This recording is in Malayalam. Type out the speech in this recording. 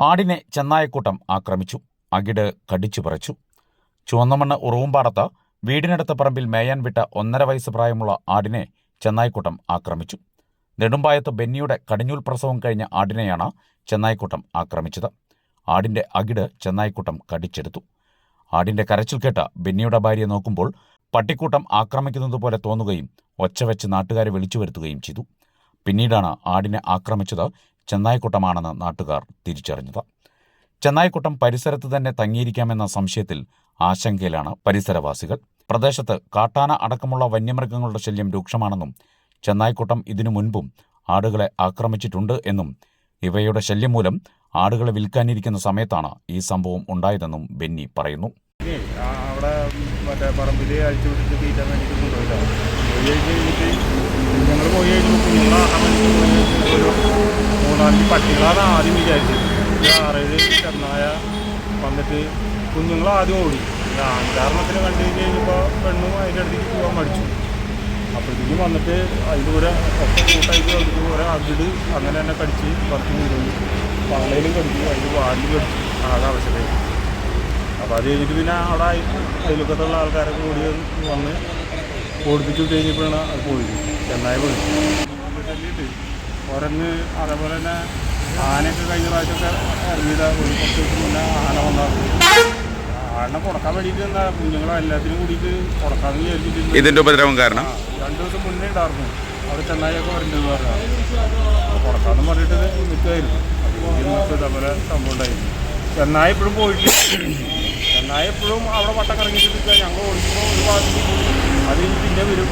ആടിനെ ചെന്നായക്കൂട്ടം ആക്രമിച്ചു. അകിട് കടിച്ചു പറിച്ചു. ചുവന്നമണ്ണ് ഉറവുംപാടത്ത് വീടിനടുത്ത പറമ്പിൽ മേയാൻ വിട്ട ഒന്നര വയസ്സ് പ്രായമുള്ള ആടിനെ ചെന്നായിക്കൂട്ടം ആക്രമിച്ചു. നെടുമ്പായത്ത് ബെന്നിയുടെ കടിഞ്ഞൂൽ പ്രസവം കഴിഞ്ഞ ആടിനെയാണ് ചെന്നായിക്കൂട്ടം ആക്രമിച്ചത്. ആടിന്റെ അകിട് ചെന്നായിക്കൂട്ടം കടിച്ചെടുത്തു. ആടിന്റെ കരച്ചിൽ കേട്ട ബെന്നിയുടെ ഭാര്യയെ നോക്കുമ്പോൾ പട്ടിക്കൂട്ടം ആക്രമിക്കുന്നതുപോലെ തോന്നുകയും ഒച്ച വെച്ച് നാട്ടുകാരെ വിളിച്ചു വരുത്തുകയും ചെയ്തു. പിന്നീടാണ് ആടിനെ ആക്രമിച്ചത് ചെന്നായ്ക്കൂട്ടമാണെന്ന് നാട്ടുകാർ തിരിച്ചറിഞ്ഞത്. ചെന്നായിക്കുട്ടം പരിസരത്ത് തന്നെ തങ്ങിയിരിക്കാമെന്ന സംശയത്തിൽ ആശങ്കയിലാണ് പരിസരവാസികൾ. പ്രദേശത്ത് കാട്ടാന അടക്കമുള്ള വന്യമൃഗങ്ങളുടെ ശല്യം രൂക്ഷമാണെന്നും ചെന്നായിക്കുട്ടം ഇതിനു മുൻപും ആടുകളെ ആക്രമിച്ചിട്ടുണ്ട് എന്നും ഇവയുടെ ശല്യം മൂലം ആടുകളെ വിൽക്കാനിരിക്കുന്ന സമയത്താണ് ഈ സംഭവം ഉണ്ടായതെന്നും ബെന്നി പറയുന്നു. അവിടെ അഴിച്ചു വിട്ടിട്ട് ഞങ്ങൾ പോയി മൂന്നാലഞ്ച് പട്ടികളാണ് ആദ്യം വിചാരിച്ചത്. ആറേഴ് ചെന്നായ വന്നിട്ട് കുഞ്ഞുങ്ങൾ ആദ്യം ഓടി. അഞ്ചാറെണ്ണത്തിന് കണ്ടു കഴിഞ്ഞ് കഴിഞ്ഞപ്പോൾ പെണ്ണും അതിന്റെ അടുത്തേക്ക് പോകാൻ മടിച്ചു. അപ്പോഴത്തേക്കും വന്നിട്ട് അതിന്റെ കൂടെ ഒക്കെ കൂട്ടായിട്ട് വന്നിട്ട് കുറെ അകിട് അങ്ങനെ തന്നെ കടിച്ച് പറിച്ചു കൊണ്ടുപോയി. പള്ളയിലും കടിച്ചു അതിന്റെ വാലിലും കടിച്ചു. ആകെ അവശതയായി. അപ്പോൾ അത് കഴിഞ്ഞിട്ട് പിന്നെ അവിടെ അതിലൊക്കത്തുള്ള ആൾക്കാരൊക്കെ കൂടി വന്ന് ഓടിപ്പിച്ചു കഴിഞ്ഞപ്പോഴാണ് അത് പോയി ചെന്നായി പോയി. കുരങ്ങ് അതേപോലെ തന്നെ ആനയൊക്കെ കഴിഞ്ഞ പ്രാവശ്യമൊക്കെ ഇറങ്ങിയത് ഒരു കുറച്ച് ദിവസം മുന്നേ ആന വന്നായിരുന്നു ആടിനെ കൊടുക്കാൻ വേണ്ടിയിട്ട് എന്താ കുഞ്ഞുങ്ങളെ എല്ലാത്തിനും കൂടിയിട്ട് കൊടുക്കാമെന്ന് വിചാരിച്ചിട്ട് ഇതിന്റെ ഉപദ്രവം കാരണം? രണ്ടു ദിവസം മുന്നേ ഉണ്ടായിരുന്നു അവിടെ ചെന്നായൊക്കെ വരണ്ടെന്ന് പറഞ്ഞു അപ്പോൾ കൊടുക്കാമെന്ന് പറഞ്ഞിട്ട് നിൽക്കുമായിരുന്നു ഇന്നത്തെ ഇതേപോലെ സംഭവം ഉണ്ടായിരുന്നു. ചെന്നായി എപ്പോഴും പോയിട്ടില്ല ചെന്നായി എപ്പോഴും അവിടെ വട്ടം കറങ്ങിയിട്ട് നിൽക്കുക. ഞങ്ങൾ ഓടിക്കുമ്പോൾ ഒരു ഭാഗത്ത് അതിന് അത് പിന്നെ വരും.